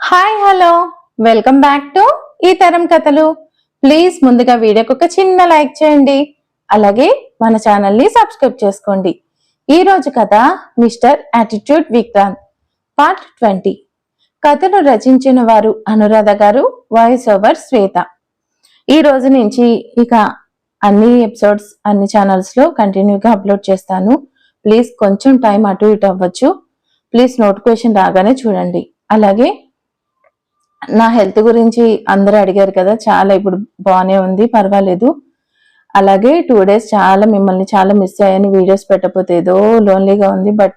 Hi hello welcome back to ఈ తరం కథలు. ప్లీజ్ ముందుగా వీడియోకి ఒక చిన్న లైక్ చేయండి. అలాగే మన ఛానల్ని సబ్స్క్రైబ్ చేసుకోండి. ఈ రోజు కథ mister attitude Vikrant part twenty కథను రచించిన వారు అనురాధ గారు వాయిస్ ఓవర్ శ్వేత. ఈ రోజు నుంచి ఇక అన్ని ఎపిసోడ్స్ అన్ని ఛానల్స్లో కంటిన్యూగా అప్లోడ్ చేస్తాను. ప్లీజ్ కొంచెం టైం అటు ఇటు అవ్వచ్చు. ప్లీజ్ నోటిఫికేషన్ రాగానే చూడండి. అలాగే నా హెల్త్ గురించి అందరూ అడిగారు కదా చాలా ఇప్పుడు బాగానే ఉంది పర్వాలేదు. అలాగే టూ డేస్ చాలా మిమ్మల్ని చాలా మిస్ అయ్యాను వీడియోస్ పెట్టకపోతే ఏదో లోన్లీగా ఉంది బట్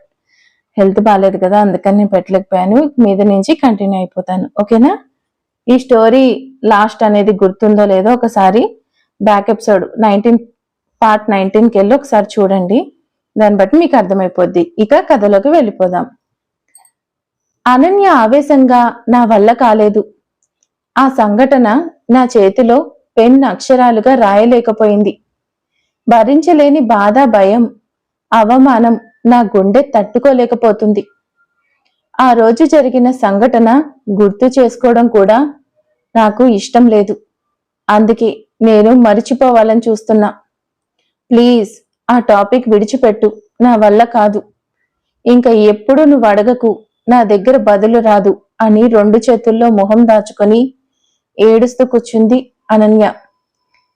హెల్త్ బాగాలేదు కదా అందుకని నేను పెట్టలేకపోయాను మీద నుంచి కంటిన్యూ అయిపోతాను. ఓకేనా? ఈ స్టోరీ లాస్ట్ అనేది గుర్తుందో లేదో ఒకసారి బ్యాక్ ఎపిసోడ్ నైన్టీన్ పార్ట్ నైన్టీన్కి వెళ్ళి ఒకసారి చూడండి. దాన్ని బట్టి మీకు అర్థమైపోద్ది. ఇక కథలోకి వెళ్ళిపోదాం. అనన్య ఆవేశంగా నా వల్ల కాలేదు. ఆ సంఘటన నా చేతిలో పెన్ అక్షరాలుగా రాయలేకపోయింది. భరించలేని బాధ భయం అవమానం నా గుండె తట్టుకోలేకపోతుంది. ఆ రోజు జరిగిన సంఘటన గుర్తు చేసుకోవడం కూడా నాకు ఇష్టం లేదు. అందుకే నేను మరిచిపోవాలని చూస్తున్నా. ప్లీజ్ ఆ టాపిక్ విడిచిపెట్టు. నా వల్ల కాదు. ఇంకా ఎప్పుడు నువ్వు అడగకు. నా దగ్గర బదులు రాదు అని రెండు చేతుల్లో మొహం దాచుకొని ఏడుస్తూ కూర్చుంది అనన్య.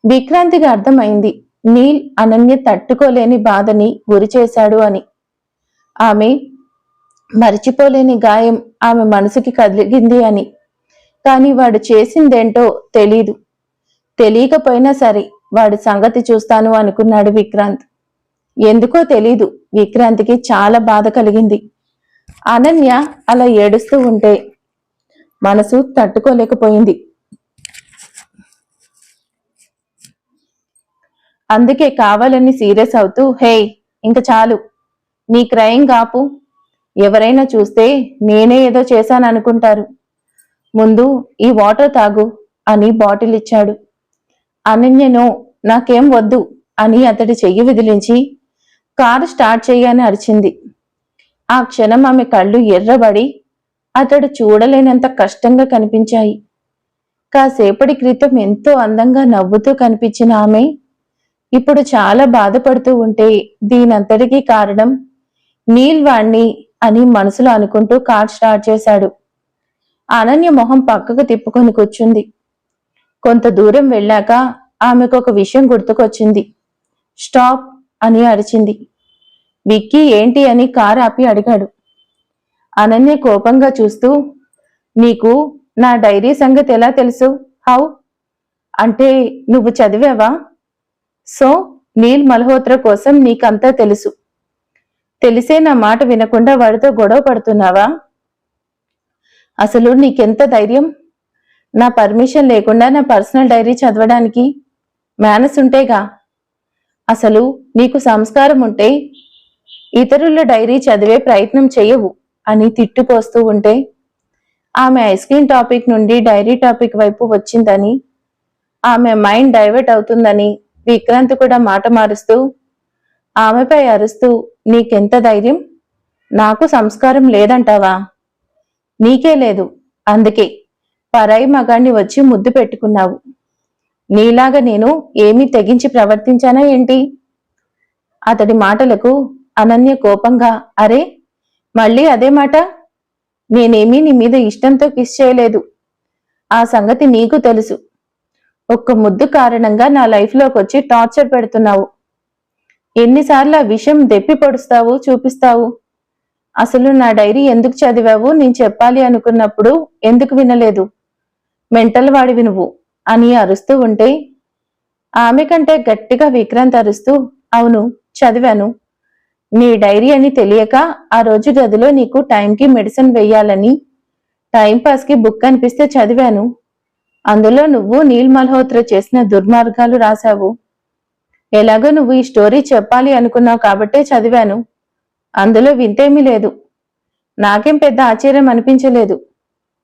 విక్రాంతికి అర్థమైంది. నీల్ అనన్య తట్టుకోలేని బాధని గురి చేశాడు అని. ఆమె మరిచిపోలేని గాయం ఆమె మనసుకి కదిలిగింది అని. కాని వాడు చేసిందేంటో తెలీదు. తెలియకపోయినా సరే వాడి సంగతి చూస్తాను అనుకున్నాడు విక్రాంత్. ఎందుకో తెలీదు. విక్రాంతికి చాలా బాధ కలిగింది. అనన్య అలా ఏడుస్తూ ఉంటే మనసు తట్టుకోలేకపోయింది. అందుకే కావాలని సీరియస్ అవుతూ హే ఇంక చాలు. నీ క్రయం కాపు. ఎవరైనా చూస్తే నేనే ఏదో చేశాను అనుకుంటారు ముందు ఈ వాటర్ తాగు అని బాటిల్ ఇచ్చాడు. అనన్యను నాకేం వద్దు అని అతడి చెయ్యి విదిలించి కారు స్టార్ట్ చెయ్యని అరిచింది. ఆ క్షణం ఆమె కళ్ళు ఎర్రబడి అతడు చూడలేనంత కష్టంగా కనిపించాయి. కాసేపటి క్రితం ఎంతో అందంగా నవ్వుతూ కనిపించిన ఆమె ఇప్పుడు చాలా బాధపడుతూ ఉంటే దీనంతటికీ కారణం నీల్ వాణ్ణి అని మనసులో అనుకుంటూ కార్ స్టార్ట్ చేశాడు. అనన్య మొహం పక్కకు తిప్పుకొని కూర్చుంది. కొంత దూరం వెళ్ళాక ఆమెకు ఒక విషయం గుర్తుకొచ్చింది. స్టాప్ అని అరిచింది. విక్కీ ఏంటి అని కారు ఆపి అడిగాడు. అనన్య కోపంగా చూస్తూ నీకు నా డైరీ సంగతి ఎలా తెలుసు? హౌ? అంటే నువ్వు చదివావా? సో నీల్ మల్హోత్రా కోసం నీకంతా తెలుసు. తెలిసే నా మాట వినకుండా వాడితో గొడవ పడుతున్నావా? అసలు నీకెంత ధైర్యం? నా పర్మిషన్ లేకుండా నా పర్సనల్ డైరీ చదవడానికి? మేనస్ ఉంటేగా? అసలు నీకు సంస్కారం ఉంటే ఇతరుల డైరీ చదివే ప్రయత్నం చేయవు అని తిట్టుపోస్తూ ఉంటే ఆమె ఐస్ క్రీమ్ టాపిక్ నుండి డైరీ టాపిక్ వైపు వచ్చిందని ఆమె మైండ్ డైవర్ట్ అవుతుందని విక్రాంత్ కూడా మాట మారుస్తూ ఆమెపై అరుస్తూ నీకెంత ధైర్యం? నాకు సంస్కారం లేదంటావా? నీకే లేదు. అందుకే పరాయి మగాణ్ణి వచ్చి ముద్దు పెట్టుకున్నావు. నీలాగా నేను ఏమీ తెగించి ప్రవర్తించానా ఏంటి? అతడి మాటలకు అనన్య కోపంగా అరే మళ్ళీ అదే మాట? నేనేమీ నీ మీద ఇష్టంతో కిస్ చేయలేదు. ఆ సంగతి నీకు తెలుసు. ఒక్క ముద్దు కారణంగా నా లైఫ్లోకి వచ్చి టార్చర్ పెడుతున్నావు. ఎన్నిసార్లు ఆ విషయం దెప్పి పొడుస్తావు చూపిస్తావు? అసలు నా డైరీ ఎందుకు చదివావు? నేను చెప్పాలి అనుకున్నప్పుడు ఎందుకు వినలేదు? మెంటల్ వాడివి నువ్వు అని అరుస్తూ ఉంటే ఆమె కంటే గట్టిగా విక్రాంత్ అరుస్తూ అవును చదివాను. నీ డైరీ అని తెలియక ఆ రోజు గదిలో నీకు టైంకి మెడిసిన్ వెయ్యాలని టైం పాస్కి బుక్ అనిపిస్తే చదివాను. అందులో నువ్వు నీల్ మల్హోత్రా చేసిన దుర్మార్గాలు రాశావు. ఎలాగో నువ్వు ఈ స్టోరీ చెప్పాలి అనుకున్నావు కాబట్టే చదివాను. అందులో వింతేమీ లేదు. నాకేం పెద్ద ఆశ్చర్యం అనిపించలేదు.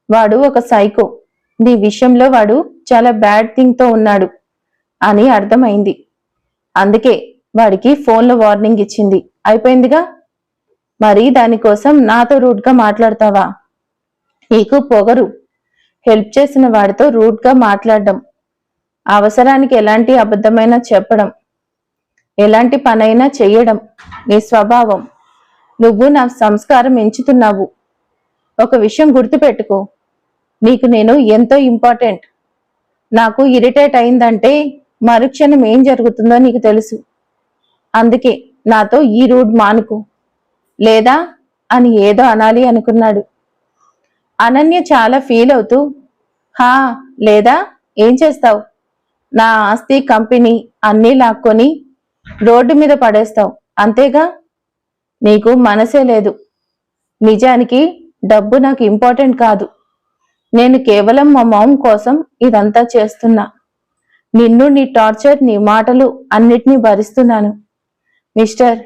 వాడు ఒక సైకో నీ విషయంలో వాడు చాలా బ్యాడ్ థింగ్తో ఉన్నాడు అని అర్థమైంది. అందుకే వాడికి ఫోన్లో వార్నింగ్ ఇచ్చింది. అయిపోయిందిగా? మరి దానికోసం నాతో రూట్గా మాట్లాడతావా? నీకు పొగరు. హెల్ప్ చేసిన వాడితో రూట్గా మాట్లాడడం. అవసరానికి ఎలాంటి అబద్ధమైనా చెప్పడం. ఎలాంటి పనైనా చెయ్యడం. నీ స్వభావం. నువ్వు నా సంస్కారం ఎంచుతున్నావు. ఒక విషయం గుర్తుపెట్టుకో. నీకు నేను ఎంతో ఇంపార్టెంట్. నాకు ఇరిటేట్ అయిందంటే మరుక్షణం ఏం జరుగుతుందో నీకు తెలుసు. అందుకే నాతో ఈ రూడ్ మానుకు. లేదా అని ఏదో అనాలి అనుకున్నాడు. అనన్య చాలా ఫీల్ అవుతూ హా లేదా? ఏం చేస్తావు? నా ఆస్తి కంపెనీ అన్నీ లాక్కొని రోడ్డు మీద పడేస్తావు. అంతేగా? నీకు మనసే లేదు. నిజానికి డబ్బు నాకు ఇంపార్టెంట్ కాదు. నేను కేవలం మా మౌమ్ కోసం ఇదంతా చేస్తున్నా. నిన్ను నీ టార్చర్ నీ మాటలు అన్నిటినీ భరిస్తున్నాను. మిస్టర్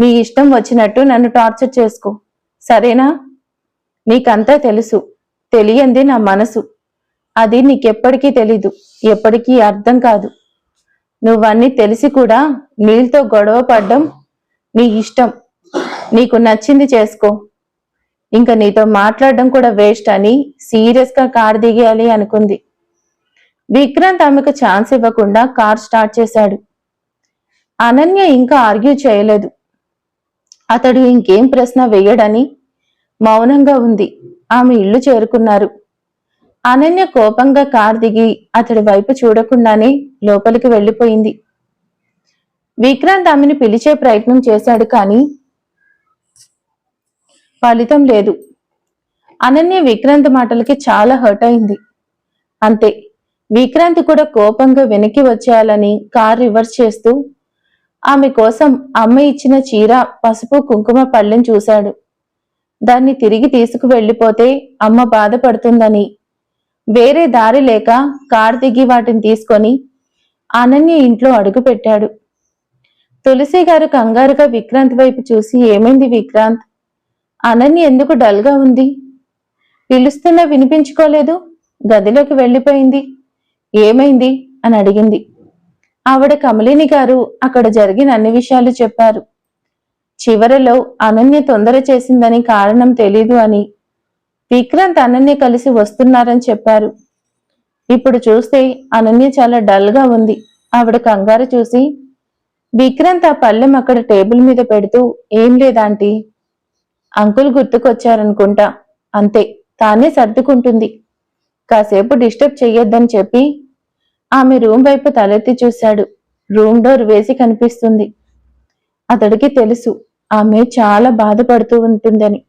నీ ఇష్టం వచ్చినట్టు నన్ను టార్చర్ చేసుకో. సరేనా? నీకంతా తెలుసు. తెలియంది నా మనసు. అది నీకెప్పటికీ తెలీదు. ఎప్పటికీ అర్థం కాదు. నువ్వన్నీ తెలిసి కూడా నీళ్ళతో గొడవ పడ్డం నీ ఇష్టం. నీకు నచ్చింది చేసుకో. ఇంకా నీతో మాట్లాడడం కూడా వేస్ట్ అని సీరియస్గా కారు కార్ దిగేయాలి అనుకుంది. విక్రాంత్ ఆమెకు ఛాన్స్ ఇవ్వకుండా కార్ స్టార్ట్ చేశాడు. అనన్య ఇంకా ఆర్గ్యూ చేయలేదు. అతడు ఇంకేం ప్రశ్న వేయడని మౌనంగా ఉంది. ఆమె ఇల్లు చేరుకున్నారు. అనన్య కోపంగా కార్ దిగి అతడి వైపు చూడకుండానే లోపలికి వెళ్ళిపోయింది. విక్రాంత్ ఆమెను పిలిచే ప్రయత్నం చేశాడు కానీ ఫలితం లేదు. అనన్య విక్రాంత్ మాటలకి చాలా హర్ట్ అయింది. అంతే విక్రాంత్ కూడా కోపంగా వెనక్కి వచ్చేయాలని కార్ రివర్స్ చేస్తూ ఆమె కోసం అమ్మ ఇచ్చిన చీర పసుపు కుంకుమ పళ్ళెం చూశాడు. దాన్ని తిరిగి తీసుకు వెళ్ళిపోతే అమ్మ బాధపడుతుందని. వేరే దారి లేక కార్ దిగి వాటిని తీసుకొని అనన్య ఇంట్లో అడుగు పెట్టాడు తులసి గారు కంగారుగా విక్రాంత్ వైపు చూసి ఏమైంది విక్రాంత్? అనన్య ఎందుకు డల్గా ఉంది? పిలుస్తున్నా వినిపించుకోలేదు. గదిలోకి వెళ్ళిపోయింది. ఏమైంది? అని అడిగింది. ఆవిడ కమలిని గారు అక్కడ జరిగిన అన్ని విషయాలు చెప్పారు. చివరలో అనన్య తొందర చేసిందని కారణం తెలీదు అని విక్రాంత్ అనన్య కలిసి వస్తున్నారని చెప్పారు. ఇప్పుడు చూస్తే అనన్య చాలా డల్గా ఉంది. ఆవిడ కంగారు చూసి విక్రాంత్ ఆ పళ్ళెం అక్కడ టేబుల్ మీద పెడుతూ ఏం లేదాంటీ? అంకుల్ గుర్తుకొచ్చారనుకుంటా. అంతే తానే సర్దుకుంటుంది. కాసేపు డిస్టర్బ్ చెయ్యొద్దని చెప్పి ఆమె రూమ్ వైపు తలెత్తి చూశాడు. రూమ్ డోర్ వేసి కనిపిస్తుంది. అతడికి తెలుసు ఆమె చాలా బాధపడుతూ ఉంటుందని.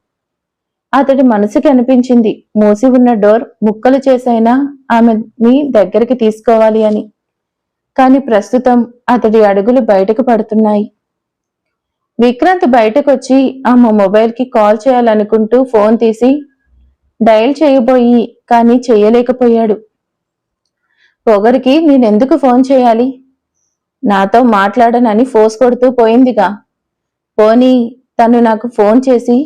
అతడి మనసుకి అనిపించింది మూసి ఉన్న డోర్ ముక్కలు చేసైనా ఆమెని దగ్గరికి తీసుకోవాలి అని. కాని ప్రస్తుతం అతడి అడుగులు బయటకు పడుతున్నాయి. విక్రాంత్ బయటకు వచ్చి ఆమె మొబైల్కి కాల్ చేయాలనుకుంటూ ఫోన్ తీసి డయల్ చేయబోయి కానీ చేయలేకపోయాడు. పొగరికి నేనెందుకు ఫోన్ చేయాలి? నాతో మాట్లాడనని ఫోర్స్ కొడుతూ పోయిందిగా. పోనీ తను నాకు ఫోన్ చేసి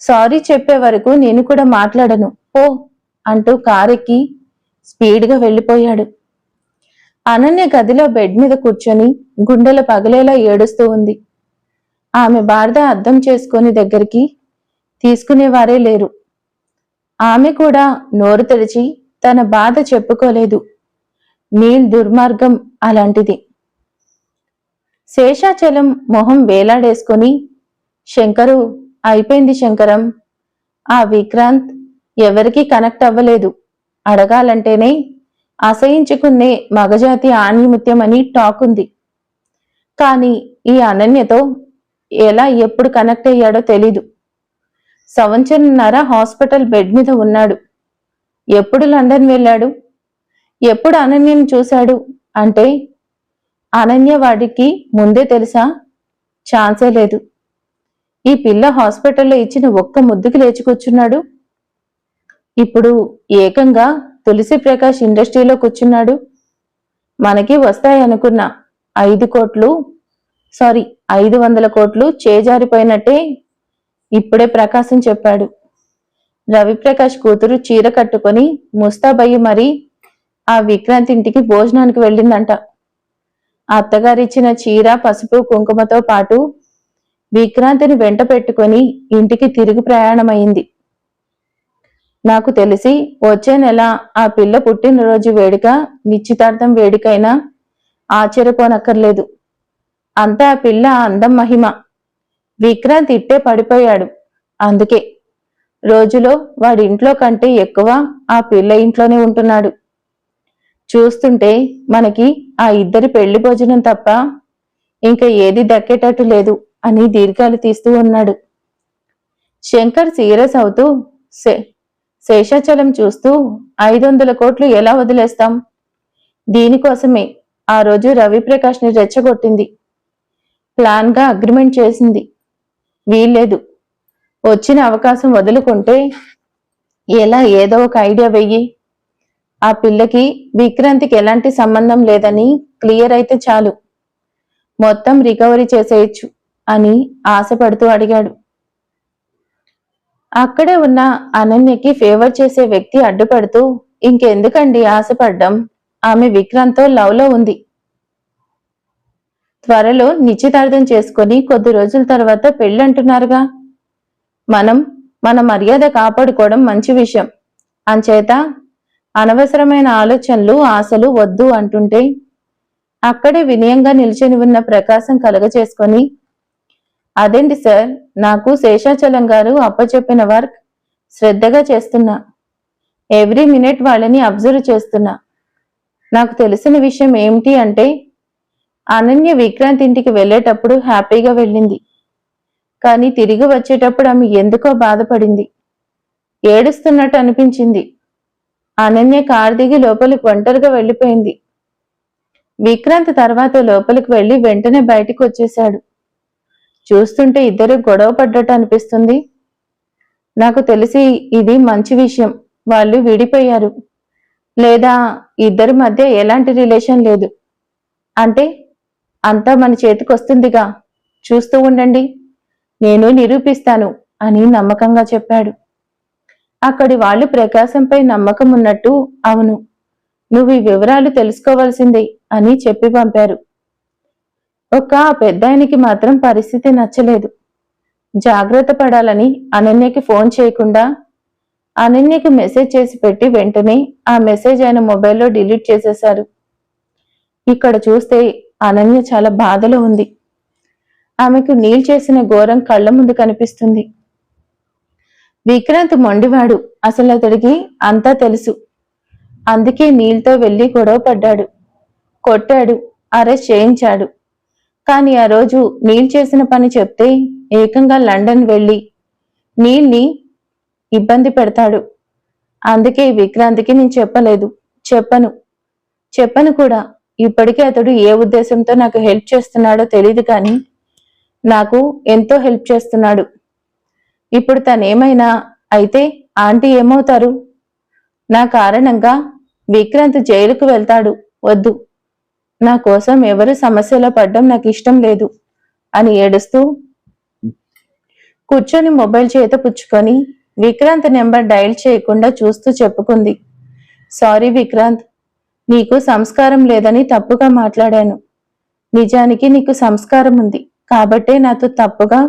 సారీ చెప్పే వరకు నేను కూడా మాట్లాడను పో అంటూ కారెక్కి స్పీడ్గా వెళ్ళిపోయాడు. అనన్య గదిలో బెడ్ మీద కూర్చొని గుండెలు పగలేలా ఏడుస్తూ ఉంది. ఆమె బాధ అర్థం చేసుకుని దగ్గరికి తీసుకునేవారే లేరు. ఆమె కూడా నోరు తెరిచి తన బాధ చెప్పుకోలేదు. నీల్ దుర్మార్గం అలాంటిది. శేషాచలం మొహం వేలాడేసుకొని శంకరు అయిపోయింది శంకరం. ఆ విక్రాంత్ ఎవరికీ కనెక్ట్ అవ్వలేదు. అడగాలంటేనే అసహించుకునే మగజాతి ఆణిముత్యమని టాక్ ఉంది. కానీ ఈ అనన్యతో ఎలా ఎప్పుడు కనెక్ట్ అయ్యాడో తెలీదు. సంవత్సరంన్నర హాస్పిటల్ బెడ్ మీద ఉన్నాడు. ఎప్పుడు లండన్ వెళ్ళాడు? ఎప్పుడు అనన్యను చూశాడు? అంటే అనన్య వాడికి ముందే తెలుసా? ఛాన్సే లేదు. ఈ పిల్ల హాస్పిటల్లో ఇచ్చిన ఒక్క ముద్దుకి లేచి కూర్చున్నాడు. ఇప్పుడు ఏకంగా తులసి ప్రకాష్ ఇండస్ట్రీలో కూర్చున్నాడు. మనకి వస్తాయనుకున్న ఐదు కోట్లు సారీ ఐదు వందల కోట్లు చేజారిపోయినట్టే ఇప్పుడే ప్రకాశం చెప్పాడు. రవిప్రకాష్ కూతురు చీర కట్టుకొని ముస్తాబయ్యి మరి ఆ విక్రాంత్ ఇంటికి భోజనానికి వెళ్ళిందంట. అత్తగారిచ్చిన చీర పసుపు కుంకుమతో పాటు విక్రాంతిని వెంట పెట్టుకొని ఇంటికి తిరిగి ప్రయాణమైంది. నాకు తెలిసి వచ్చే నెల ఆ పిల్ల పుట్టినరోజు వేడుక నిశ్చితార్థం వేడుకైనా ఆశ్చర్యపోనక్కర్లేదు. అంతా ఆ పిల్ల అందం మహిమ. విక్రాంత్ ఇట్టే పడిపోయాడు. అందుకే రోజులో వాడి ఇంట్లో కంటే ఎక్కువ ఆ పిల్ల ఇంట్లోనే ఉంటున్నాడు. చూస్తుంటే మనకి ఆ ఇద్దరి పెళ్ళి భోజనం తప్ప ఇంకా ఏది దక్కేటట్టు లేదు అని దీర్ఘాలు తీస్తూ ఉన్నాడు. శంకర్ సీరియస్ అవుతూ శేషాచలం చూస్తూ ఐదు వందల కోట్లు ఎలా వదిలేస్తాం? దీనికోసమే ఆ రోజు రవిప్రకాష్ని రెచ్చగొట్టింది. ప్లాన్గా అగ్రిమెంట్ చేసింది. వీల్లేదు. వచ్చిన అవకాశం వదులుకుంటే ఎలా ఏదో ఒక ఐడియా వెయ్యి. ఆ పిల్లకి విక్రాంతికి ఎలాంటి సంబంధం లేదని క్లియర్ అయితే చాలు. మొత్తం రికవరీ చేసేయచ్చు అని ఆశపడుతూ అడిగాడు. అక్కడే ఉన్న అనన్యకి ఫేవర్ చేసే వ్యక్తి అడ్డుపడుతూ ఇంకెందుకండి ఆశపడ్డం? ఆమె విక్రాంత్తో లవ్లో ఉంది. త్వరలో నిశ్చితార్థం చేసుకొని కొద్ది రోజుల తర్వాత పెళ్ళి అంటున్నారుగా. మనం మన మర్యాద కాపాడుకోవడం మంచి విషయం. అంచేత అనవసరమైన ఆలోచనలు ఆశలు వద్దు అంటుంటే అక్కడే వినయంగా నిల్చొని ఉన్న ప్రకాశం కలగచేసుకొని అదేంటి సార్ నాకు శేషాచలం గారు అప్పచెప్పిన వర్క్ శ్రద్ధగా చేస్తున్నా. ఎవ్రీ మినిట్ వాళ్ళని అబ్జర్వ్ చేస్తున్నా. నాకు తెలిసిన విషయం ఏమిటి అంటే అనన్య విక్రాంత్ ఇంటికి వెళ్ళేటప్పుడు హ్యాపీగా వెళ్ళింది. కానీ తిరిగి వచ్చేటప్పుడు ఆమె ఎందుకో బాధపడింది. ఏడుస్తున్నట్టు అనిపించింది. అనన్య కారు దిగి లోపలికి ఒంటరిగా వెళ్ళిపోయింది. విక్రాంత్ తర్వాత లోపలికి వెళ్ళి వెంటనే బయటికి వచ్చేశాడు. చూస్తుంటే ఇద్దరు గొడవ పడ్డట్టు అనిపిస్తుంది. నాకు తెలిసి ఇది మంచి విషయం. వాళ్ళు విడిపోయారు. లేదా ఇద్దరి మధ్య ఎలాంటి రిలేషన్ లేదు. అంటే అంతా మన చేతికి వస్తుందిగా. చూస్తూ ఉండండి. నేను నిరూపిస్తాను అని నమ్మకంగా చెప్పాడు. అక్కడి వాళ్ళు ప్రకాశంపై నమ్మకం ఉన్నట్టు అవును. నువ్వు ఈ వివరాలు తెలుసుకోవాల్సిందే అని చెప్పి పంపారు. ఒక పెద్దాయనికి మాత్రం పరిస్థితి నచ్చలేదు. జాగ్రత్త పడాలని అనన్యకి ఫోన్ చేయకుండా అనన్యకి మెసేజ్ చేసి పెట్టి వెంటనే ఆ మెసేజ్ ఆయన మొబైల్లో డిలీట్ చేసేశారు. ఇక్కడ చూస్తే అనన్య చాలా బాధలో ఉంది. ఆమెకు నీల్ చేసిన ఘోరం కళ్ళ ముందు కనిపిస్తుంది. విక్రాంత్ మొండివాడు. అసలు అతడికి అంతా తెలుసు. అందుకే నీళ్తో వెళ్ళి గొడవ పడ్డాడు. కొట్టాడు. అరెస్ట్ చేయించాడు. కానీ ఆ రోజు నీల్ చేసిన పని చెప్తే ఏకంగా లండన్ వెళ్ళి నీల్ని ఇబ్బంది పెడతాడు. అందుకే విక్రాంత్కి నేను చెప్పలేదు. చెప్పను. చెప్పను కూడా. ఇప్పటికే అతడు ఏ ఉద్దేశంతో నాకు హెల్ప్ చేస్తున్నాడో తెలియదు కానీ నాకు ఎంతో హెల్ప్ చేస్తున్నాడు. ఇప్పుడు తనేమైనా అయితే ఆంటీ ఏమవుతారు? నా కారణంగా విక్రాంత్ జైలుకు వెళ్తాడు వద్దు. నా కోసం ఎవరు సమస్యలో పడ్డం నాకు ఇష్టం లేదు అని ఏడుస్తూ కూర్చొని మొబైల్ చేత పుచ్చుకొని విక్రాంత్ నెంబర్ డయల్ చేయకుండా చూస్తూ చెప్పుకుంది. సారీ విక్రాంత్ నీకు సంస్కారం లేదని తప్పుగా మాట్లాడాను. నిజానికి నీకు సంస్కారం ఉంది కాబట్టే నాతో తప్పుగా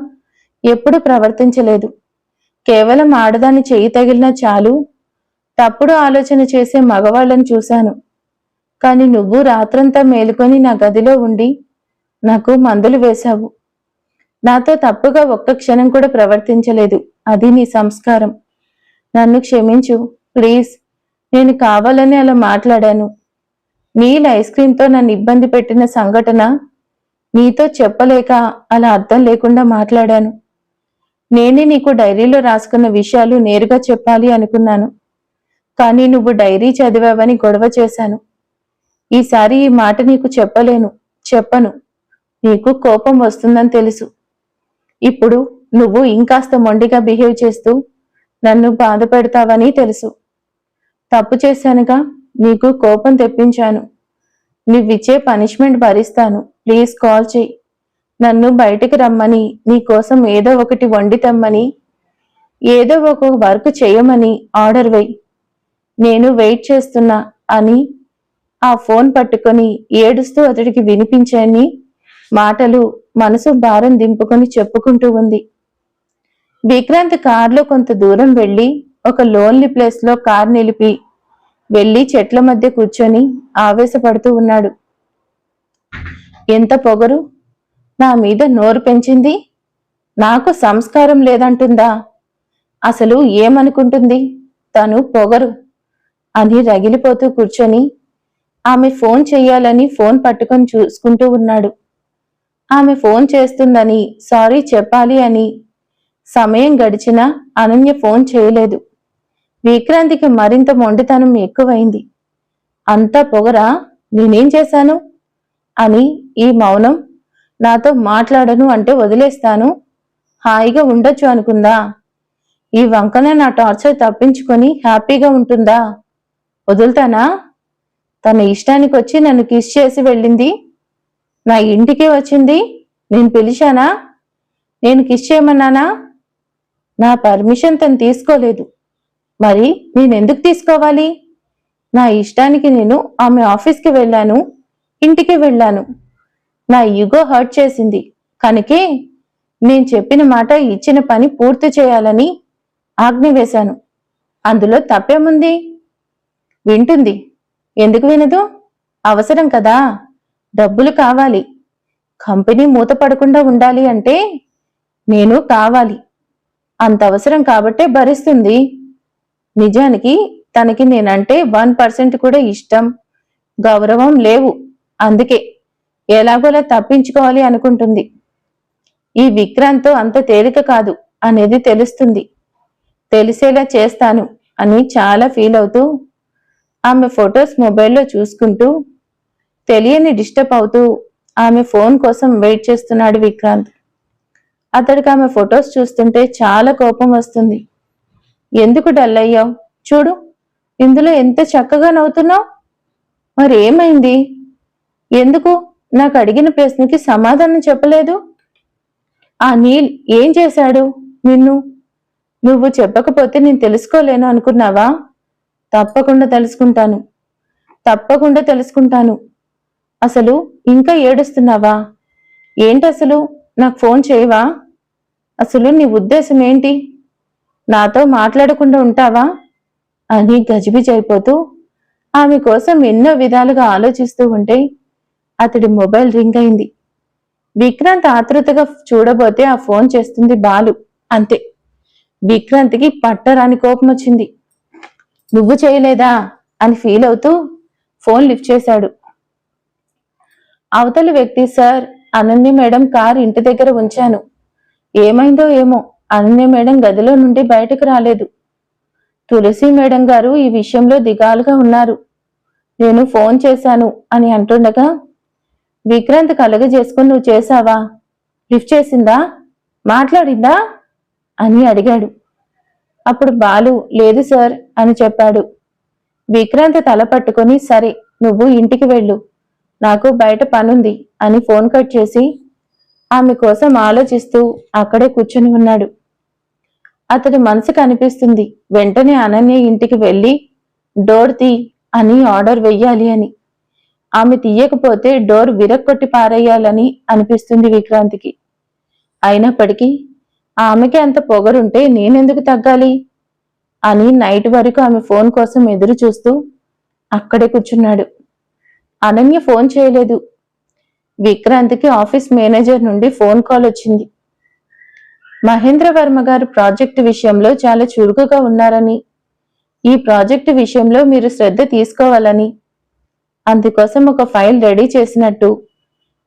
ఎప్పుడు ప్రవర్తించలేదు. కేవలం ఆడదాన్ని చెయ్యి తగిలినా చాలు. తప్పుడు ఆలోచన చేసే మగవాళ్ళని చూశాను. కానీ నువ్వు రాత్రంతా మేలుకొని నా గదిలో ఉండి నాకు మందులు వేశావు. నాతో తప్పుగా ఒక్క క్షణం కూడా ప్రవర్తించలేదు. అది నీ సంస్కారం. నన్ను క్షమించు ప్లీజ్. నేను కావాలని అలా మాట్లాడాను. నీల్ ఐస్ క్రీమ్తో నన్ను ఇబ్బంది పెట్టిన సంఘటన నీతో చెప్పలేక అలా అర్థం లేకుండా మాట్లాడాను. నేనే నీకు డైరీలో రాసుకున్న విషయాలు నేరుగా చెప్పాలి అనుకున్నాను. కానీ నువ్వు డైరీ చదివావని గొడవ చేశాను. ఈసారి ఈ మాట నీకు చెప్పలేను చెప్పను. నీకు కోపం వస్తుందని తెలుసు. ఇప్పుడు నువ్వు ఇంకాస్త మొండిగా బిహేవ్ చేస్తూ నన్ను బాధ పెడతావని తెలుసు. తప్పు చేశానుగా నీకు కోపం తెప్పించాను. నువ్విచ్చే పనిష్మెంట్ భరిస్తాను. ప్లీజ్ కాల్ చెయ్యి. నన్ను బయటికి రమ్మని నీ కోసం ఏదో ఒకటి వండి తెమ్మని ఏదో ఒక వర్క్ చేయమని ఆర్డర్ వెయ్యి నేను వెయిట్ చేస్తున్నా అని ఆ ఫోన్ పట్టుకొని ఏడుస్తూ అతడికి వినిపించాయని మాటలు మనసు భారం దింపుకొని చెప్పుకుంటూ ఉంది. విక్రాంత్ కారులో కొంత దూరం వెళ్ళి ఒక లోన్లీ ప్లేస్లో కార్ నిలిపి వెళ్ళి చెట్ల మధ్య కూర్చొని ఆవేశపడుతూ ఉన్నాడు. ఎంత పొగరు? నా మీద నోరు పెంచింది? నాకు సంస్కారం లేదంటుందా? అసలు ఏమనుకుంటుంది? తను పొగరు. అని రగిలిపోతూ కూర్చొని ఆమె ఫోన్ చెయ్యాలని ఫోన్ పట్టుకొని చూసుకుంటూ ఉన్నాడు. ఆమె ఫోన్ చేస్తుందని సారీ చెప్పాలి అని సమయం గడిచినా అనన్య ఫోన్ చేయలేదు. విక్రాంతికి మరింత మొండితనం ఎక్కువైంది. అంతా పొగరా? నేనేం చేశాను? అని ఈ మౌనం నాతో మాట్లాడను అంటే వదిలేస్తాను. హాయిగా ఉండొచ్చు అనుకుందా? ఈ వంకన నా టార్చర్ తప్పించుకొని హ్యాపీగా ఉంటుందా? వదులుతానా? తన ఇష్టానికి వచ్చి నన్ను కిస్ చేసి వెళ్ళింది. నా ఇంటికే వచ్చింది. నేను పిలిచానా? నేను కిస్ చేయమన్నానా? నా పర్మిషన్ తను తీసుకోలేదు. మరి నేను ఎందుకు తీసుకోవాలి? నా ఇష్టానికి నేను ఆమె ఆఫీస్కి వెళ్ళాను. ఇంటికి వెళ్ళాను. నా ఈగో హర్ట్ చేసింది. కనుకే నేను చెప్పిన మాట ఇచ్చిన పని పూర్తి చేయాలని ఆజ్ఞ వేశాను. అందులో తప్పేముంది? వింటుంది. ఎందుకు వినదు? అవసరం కదా. డబ్బులు కావాలి. కంపెనీ మూతపడకుండా ఉండాలి అంటే నేను కావాలి. అంత అవసరం కాబట్టే భరిస్తుంది. నిజానికి తనకి నేనంటే వన్ పర్సెంట్ కూడా ఇష్టం గౌరవం లేవు. అందుకే ఎలాగోలా తప్పించుకోవాలి అనుకుంటుంది. ఈ విక్రాంత్తో అంత తేలిక కాదు అనేది తెలుస్తుంది. తెలిసేలా చేస్తాను అని చాలా ఫీల్ అవుతూ ఆమె ఫొటోస్ మొబైల్లో చూసుకుంటూ తెలియని డిస్టర్బ్ అవుతూ ఆమె ఫోన్ కోసం వెయిట్ చేస్తున్నాడు విక్రాంత్. అతడికి ఆమె ఫొటోస్ చూస్తుంటే చాలా కోపం వస్తుంది. ఎందుకు డల్ అయ్యావు? చూడు ఇందులో ఎంత చక్కగా నవ్వుతున్నావు? మరి ఏమైంది ఎందుకు నాకు అడిగిన ప్రశ్నకి సమాధానం చెప్పలేదు. ఆ నీల్ ఏం చేశాడు? నిన్ను నువ్వు చెప్పకపోతే నేను తెలుసుకోలేను అనుకున్నావా? తప్పకుండా తెలుసుకుంటాను. తప్పకుండా తెలుసుకుంటాను. అసలు ఇంకా ఏడుస్తున్నావా? ఏంటి అసలు నాకు ఫోన్ చేయవా? అసలు నీ ఉద్దేశం ఏంటి? నాతో మాట్లాడకుండా ఉంటావా? అని గజిబిజైపోతూ అయిపోతూ ఆమె కోసం ఎన్నో విధాలుగా ఆలోచిస్తూ ఉంటే అతడి మొబైల్ రింగ్ అయింది. విక్రాంత్ ఆతృతగా చూడబోతే ఆ ఫోన్ చేస్తుంది బాలు. అంతే. విక్రాంత్కి పట్టరాని కోపం వచ్చింది. నువ్వు చేయలేదా? అని ఫీల్ అవుతూ ఫోన్ లిఫ్ట్ చేశాడు. అవతలి వ్యక్తి సార్ అనన్య మేడం కారు ఇంటి దగ్గర ఉంచాను. ఏమైందో ఏమో అనన్య మేడం గదిలో నుండి బయటకు రాలేదు. తులసి మేడం గారు ఈ విషయంలో దిగాలుగా ఉన్నారు. నేను ఫోన్ చేశాను అని అంటుండగా విక్రాంత్ కలుగజేసుకుని నువ్వు చేశావా? లిఫ్ట్ చేసిందా? మాట్లాడిందా? అని అడిగాడు. అప్పుడు బాలు లేదు సార్ అని చెప్పాడు. విక్రాంత్ తల పట్టుకొని సరే నువ్వు ఇంటికి వెళ్ళు. నాకు బయట పనుంది అని ఫోన్ కట్ చేసి ఆమె కోసం ఆలోచిస్తూ అక్కడే కూర్చుని ఉన్నాడు. అతడి మనసు కనిపిస్తుంది. వెంటనే అనన్య ఇంటికి వెళ్ళి డోర్ తీ అని ఆర్డర్ వెయ్యాలి అని. ఆమె తీయకపోతే డోర్ విరక్కొట్టి పారేయాలని అనిపిస్తుంది విక్రాంతికి. అయినప్పటికీ ఆమెకి అంత పొగరుంటే నేనెందుకు తగ్గాలి? అని నైట్ వరకు ఆమె ఫోన్ కోసం ఎదురు చూస్తూ అక్కడే కూర్చున్నాడు. అనన్య ఫోన్ చేయలేదు. విక్రాంత్కి ఆఫీస్ మేనేజర్ నుండి ఫోన్ కాల్ వచ్చింది. మహేంద్ర వర్మ గారు ప్రాజెక్టు విషయంలో చాలా చురుకుగా ఉన్నారని ఈ ప్రాజెక్టు విషయంలో మీరు శ్రద్ధ తీసుకోవాలని అందుకోసం ఒక ఫైల్ రెడీ చేసినట్టు.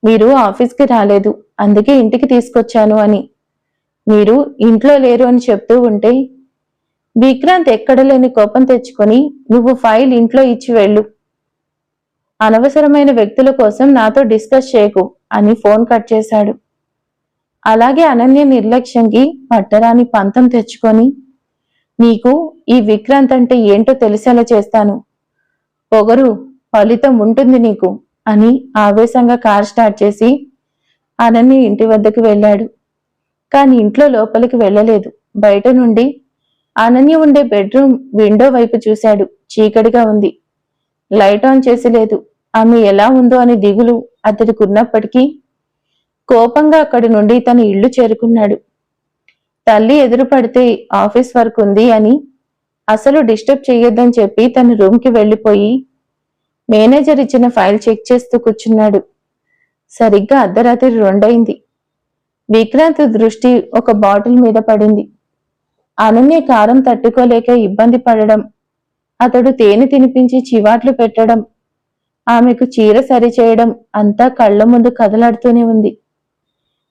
మీరు ఆఫీస్కి రాలేదు అందుకే ఇంటికి తీసుకొచ్చాను అని. మీరు ఇంట్లో లేరు అని చెప్తూ ఉంటే విక్రాంత్ ఎక్కడ లేని కోపం తెచ్చుకొని నువ్వు ఫైల్ ఇంట్లో ఇచ్చి వెళ్ళు. అనవసరమైన వ్యక్తుల కోసం నాతో డిస్కస్ చేయకు అని ఫోన్ కట్ చేశాడు. అలాగే అనన్య నిర్లక్ష్యంకి పట్టరాని పంతం తెచ్చుకొని నీకు ఈ విక్రాంత్ అంటే ఏంటో తెలిసేలా చేస్తాను. పొగరు ఫలితం ఉంటుంది నీకు అని ఆవేశంగా కార్ స్టార్ట్ చేసి అనన్య ఇంటి వద్దకు వెళ్ళాడు. కాని ఇంట్లో లోపలికి వెళ్ళలేదు. బయట నుండి అనన్య ఉండే బెడ్రూమ్ విండో వైపు చూశాడు. చీకటిగా ఉంది. లైట్ ఆన్ చేసి లేదు. ఆమె ఎలా ఉందో అని దిగులు అతడికి ఉన్నప్పటికీ కోపంగా అక్కడి నుండి తన ఇల్లు చేరుకున్నాడు. తల్లి ఎదురు పడితే ఆఫీస్ వర్క్ ఉంది అని అసలు డిస్టర్బ్ చేయొద్దని చెప్పి తన రూమ్కి వెళ్ళిపోయి మేనేజర్ ఇచ్చిన ఫైల్ చెక్ చేస్తూ కూర్చున్నాడు. సరిగ్గా అర్ధరాత్రి రెండైంది. విక్రాంత్ దృష్టి ఒక బాటిల్ మీద పడింది. అనన్య కారం తట్టుకోలేక ఇబ్బంది పడడం అతడు తేనె తినిపించి చివాట్లు పెట్టడం ఆమెకు చీర సరిచేయడం అంతా కళ్ళ ముందు కదలాడుతూనే ఉంది.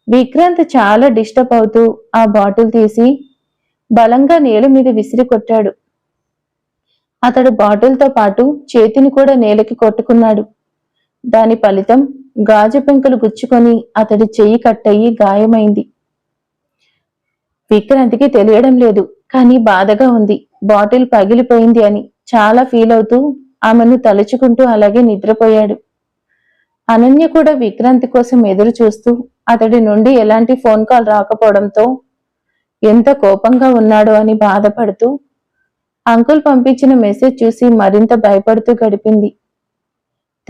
విక్రాంత్ చాలా డిస్టర్బ్ అవుతూ ఆ బాటిల్ తీసి బలంగా నేల మీద విసిరి కొట్టాడు. అతడు బాటిల్తో పాటు చేతిని కూడా నేలకి కొట్టుకున్నాడు. దాని ఫలితం గాజు పెంకులు గుచ్చుకొని అతడి చెయ్యి కట్టయి గాయమైంది. విక్రాంతికి తెలియడం లేదు కానీ బాధగా ఉంది. బాటిల్ పగిలిపోయింది అని చాలా ఫీల్ అవుతూ ఆమెను తలుచుకుంటూ అలాగే నిద్రపోయాడు. అనన్య కూడా విక్రాంతి కోసం ఎదురు చూస్తూ అతడి నుండి ఎలాంటి ఫోన్ కాల్ రాకపోవడంతో ఎంత కోపంగా ఉన్నాడో అని బాధపడుతూ అంకుల్ పంపించిన మెసేజ్ చూసి మరింత భయపడుతూ గడిపింది.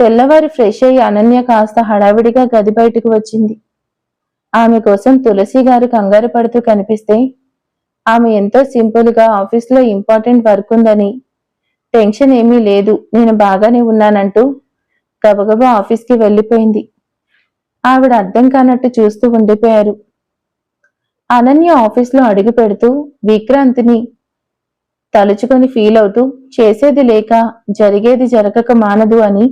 తెల్లవారి ఫ్రెష్ అయ్యి అనన్య కాస్త హడావిడిగా గది బయటకు వచ్చింది. ఆమె కోసం తులసి గారు కంగారు పడుతూ కనిపిస్తే ఆమె ఎంతో సింపుల్గా ఆఫీస్లో ఇంపార్టెంట్ వర్క్ ఉందని టెన్షన్ ఏమీ లేదు నేను బాగానే ఉన్నానంటూ గబగబా ఆఫీస్కి వెళ్ళిపోయింది. ఆవిడ అర్థం కానట్టు చూస్తూ ఉండిపోయారు. అనన్య ఆఫీస్లో అడుగు పెడుతూ విక్రాంతిని తలుచుకొని ఫీల్ అవుతూ చేసేది లేక జరిగేది జరగక మానదు అని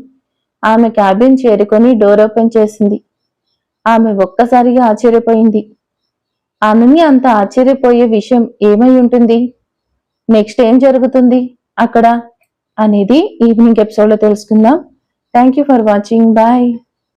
ఆమె క్యాబిన్ చేరుకొని డోర్ ఓపెన్ చేసింది. ఆమె ఒక్కసారిగా ఆశ్చర్యపోయింది. ఆమెని అంత ఆశ్చర్యపోయే విషయం ఏమై ఉంటుంది? నెక్స్ట్ ఏం జరుగుతుంది అక్కడ? అనేది ఈవినింగ్ ఎపిసోడ్లో తెలుసుకుందాం. Thank you for watching. Bye.